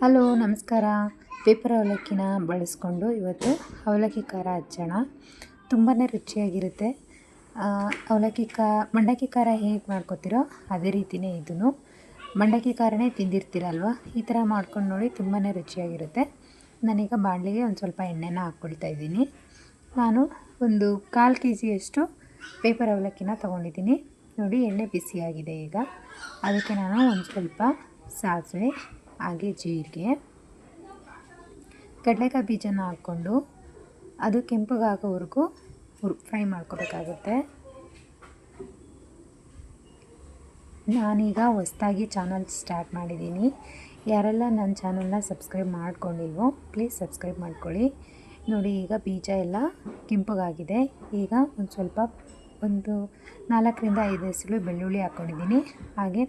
Hello, ನಮಸ್ಕಾರ. Paper ಅವಲಕ್ಕಿನ ಬಳಸ್ಕೊಂಡು ಇವತ್ತು ಅವಲಕ್ಕಿ ಖಾರ ಹಚ್ಚೋಣ. ತುಂಬಾ ರುಚಿಯಾಗಿರುತ್ತೆ. ಅವಲಕ್ಕಿ ಕಾ ಮಂಡಕ್ಕಿ ಖಾರ ಹೇಗೆ ಮಾಡ್ಕೋತಿರೋ ಅದೇ ರೀತಿಯೇ ಇದೂ ಮಂಡಕ್ಕಿ ಖಾರನೇ ತಿಂದಿರ್ತೀರಲ್ವ? ಈ ಥರ ಮಾಡ್ಕೊಂಡು ನೋಡಿ ತುಂಬಾ ರುಚಿಯಾಗಿರುತ್ತೆ. ನಾನೀಗ ಬಾಣಲಿಗೆ ಒಂದು ಸ್ವಲ್ಪ ಎಣ್ಣೆನ ಹಾಕ್ಕೊಳ್ತಾ ಇದ್ದೀನಿ. ನಾನು ಒಂದು ಕಾಲು ಕೆ ಜಿಯಷ್ಟು ಪೇಪರ್ ಅವಲಕ್ಕಿನ ತೊಗೊಂಡಿದ್ದೀನಿ. ನೋಡಿ, ಎಣ್ಣೆ ಬಿಸಿಯಾಗಿದೆ ಈಗ. ಅದಕ್ಕೆ ನಾನು ಒಂದು ಸ್ವಲ್ಪ ಸಾಸಿವೆ ಹಾಗೆ ಜೀರಿಗೆ, ಕಡಲೆಕಾಯಿ ಬೀಜನ ಹಾಕ್ಕೊಂಡು ಅದು ಕೆಂಪಗಾಗೋವರೆಗೂ ಫ್ರೈ ಮಾಡ್ಕೋಬೇಕಾಗುತ್ತೆ. ನಾನೀಗ ಹೊಸ್ದಾಗಿ ಚಾನಲ್ ಸ್ಟಾರ್ಟ್ ಮಾಡಿದ್ದೀನಿ. ಯಾರೆಲ್ಲ ನನ್ನ ಚಾನಲ್ನ ಸಬ್ಸ್ಕ್ರೈಬ್ ಮಾಡ್ಕೊಂಡಿಲ್ವೋ, ಪ್ಲೀಸ್ ಸಬ್ಸ್ಕ್ರೈಬ್ ಮಾಡ್ಕೊಳ್ಳಿ. ನೋಡಿ, ಈಗ ಬೀಜ ಎಲ್ಲ ಕೆಂಪಗಾಗಿದೆ. ಈಗ ಒಂದು ಸ್ವಲ್ಪ, ಒಂದು ನಾಲ್ಕರಿಂದ ಐದು ಹೆಸರು ಬೆಳ್ಳುಳ್ಳಿ ಹಾಕ್ಕೊಂಡಿದ್ದೀನಿ ಹಾಗೆ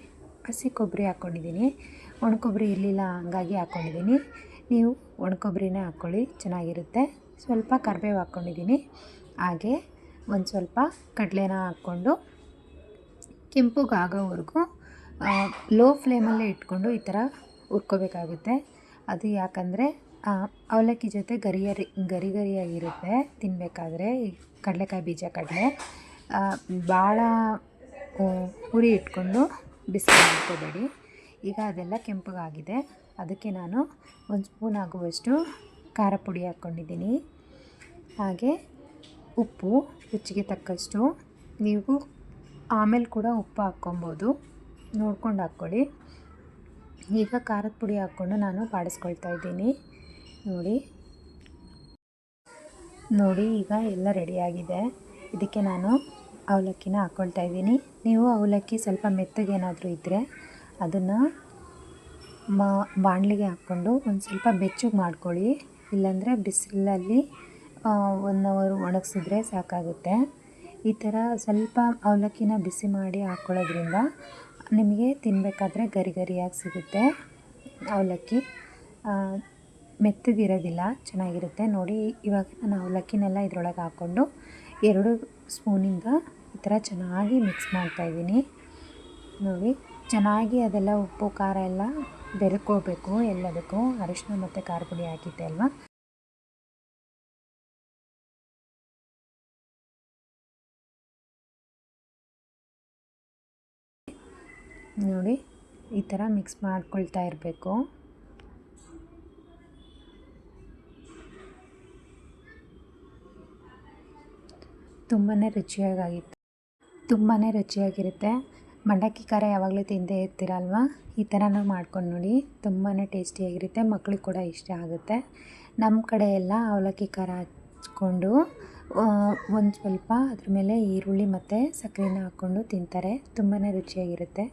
ಹಸಿ ಕೊಬ್ಬರಿ ಹಾಕ್ಕೊಂಡಿದ್ದೀನಿ. ಒಣ ಕೊಬ್ಬರಿ ಇರಲಿಲ್ಲ ಹಂಗಾಗಿ ಹಾಕ್ಕೊಂಡಿದ್ದೀನಿ. ನೀವು ಒಣ ಕೊಬ್ಬರಿನೇ ಹಾಕ್ಕೊಳ್ಳಿ, ಚೆನ್ನಾಗಿರುತ್ತೆ. ಸ್ವಲ್ಪ ಕರಿಬೇವು ಹಾಕ್ಕೊಂಡಿದ್ದೀನಿ. ಹಾಗೆ ಒಂದು ಸ್ವಲ್ಪ ಕಡಲೆನ ಹಾಕ್ಕೊಂಡು ಕೆಂಪುಗಾಗೋವರೆಗೂ ಲೋ ಫ್ಲೇಮಲ್ಲೇ ಇಟ್ಕೊಂಡು ಈ ಥರ ಹುರ್ಕೋಬೇಕಾಗುತ್ತೆ. ಅದು ಯಾಕಂದರೆ ಅವಲಕ್ಕಿ ಜೊತೆ ಗರಿಯರಿ ಗರಿ ಗರಿಯಾಗಿರುತ್ತೆ ತಿನ್ನಬೇಕಾದ್ರೆ ಈ ಕಡಲೆಕಾಯಿ ಬೀಜ ಕಡಲೆ ಭಾಳ ಉರಿ ಇಟ್ಕೊಂಡು ಬಿಸಿ ಮಾಡ್ಕೋಬೇಡಿ ಈಗ ಅದೆಲ್ಲ ಕೆಂಪಗಾಗಿದೆ. ಅದಕ್ಕೆ ನಾನು ಒಂದು ಸ್ಪೂನ್ ಆಗುವಷ್ಟು ಖಾರ ಪುಡಿ ಹಾಕ್ಕೊಂಡಿದ್ದೀನಿ. ಹಾಗೆ ಉಪ್ಪು, ರುಚಿಗೆ ತಕ್ಕಷ್ಟು. ನೀವು ಆಮೇಲೆ ಕೂಡ ಉಪ್ಪು ಹಾಕ್ಕೊಬೋದು. ನೋಡ್ಕೊಂಡು ಹಾಕ್ಕೊಳ್ಳಿ. ಈಗ ಖಾರದ ಪುಡಿ ಹಾಕ್ಕೊಂಡು ನಾನು ಬಾಡಿಸ್ಕೊಳ್ತಾ ಇದ್ದೀನಿ. ನೋಡಿ. ನೋಡಿ, ಈಗ ಎಲ್ಲ ರೆಡಿಯಾಗಿದೆ ಇದಕ್ಕೆ ನಾನು ಅವಲಕ್ಕಿನ ಹಾಕ್ಕೊಳ್ತಾ ಇದ್ದೀನಿ. ನೀವು ಅವಲಕ್ಕಿ ಸ್ವಲ್ಪ ಮೆತ್ತಗೇನಾದರೂ ಇದ್ದರೆ ಅದನ್ನು ಬಾಣಲಿಗೆ ಹಾಕ್ಕೊಂಡು ಒಂದು ಸ್ವಲ್ಪ ಬೆಚ್ಚಗೆ ಮಾಡ್ಕೊಳ್ಳಿ. ಇಲ್ಲಾಂದರೆ ಬಿಸಿಲಲ್ಲಿ ಒನ್ ಅವರ್ ಒಣಗಿಸಿದ್ರೆ ಸಾಕಾಗುತ್ತೆ. ಈ ಥರ ಸ್ವಲ್ಪ ಅವಲಕ್ಕಿನ ಬಿಸಿ ಮಾಡಿ ಹಾಕ್ಕೊಳ್ಳೋದ್ರಿಂದ ನಿಮಗೆ ತಿನ್ನಬೇಕಾದ್ರೆ ಗರಿ ಗರಿಯಾಗಿ ಸಿಗುತ್ತೆ ಅವಲಕ್ಕಿ. ಮೆತ್ತಗಿರೋದಿಲ್ಲ, ಚೆನ್ನಾಗಿರುತ್ತೆ. ನೋಡಿ, ಇವಾಗ ನಾನು ಅವಲಕ್ಕಿನೆಲ್ಲ ಇದ್ರೊಳಗೆ ಹಾಕ್ಕೊಂಡು ಎರಡು ಸ್ಪೂನಿಂದ ಈ ಥರ ಚೆನ್ನಾಗಿ ಮಿಕ್ಸ್ ಮಾಡ್ತಾಯಿದ್ದೀನಿ ನೋಡಿ, ಚೆನ್ನಾಗಿ ಅದೆಲ್ಲ ಉಪ್ಪು, ಖಾರ ಎಲ್ಲ ಬೆರ್ಕೋಬೇಕು ಎಲ್ಲದಕ್ಕೂ. ಅರಿಶಿನ ಮತ್ತು ಖಾರ ಪುಡಿ ಹಾಕಿದ್ದೆ ಅಲ್ವಾ? ನೋಡಿ, ಈ ಥರ ಮಿಕ್ಸ್ ಮಾಡ್ಕೊಳ್ತಾ ಇರಬೇಕು. ತುಂಬಾ ರುಚಿಯಾಗಿತ್ತು ತುಂಬಾ ರುಚಿಯಾಗಿರುತ್ತೆ. ಮಂಡಕ್ಕಿ ಖಾರ ಯಾವಾಗಲೂ ತಿಂದೇ ಇರ್ತೀರಲ್ವ? ಈ ಥರನೂ ಮಾಡ್ಕೊಂಡು ನೋಡಿ ತುಂಬಾ ಟೇಸ್ಟಿಯಾಗಿರುತ್ತೆ ಮಕ್ಕಳಿಗೆ ಕೂಡ ಇಷ್ಟ ಆಗುತ್ತೆ. ನಮ್ಮ ಕಡೆ ಎಲ್ಲ ಅವಲಕ್ಕಿ ಖಾರ ಹಚ್ಕೊಂಡು ಒಂದು ಸ್ವಲ್ಪ ಅದ್ರ ಮೇಲೆ ಈರುಳ್ಳಿ ಮತ್ತು ಸಕ್ಕರೆನ ಹಾಕ್ಕೊಂಡು ತಿಂತಾರೆ. ತುಂಬಾ ರುಚಿಯಾಗಿರುತ್ತೆ.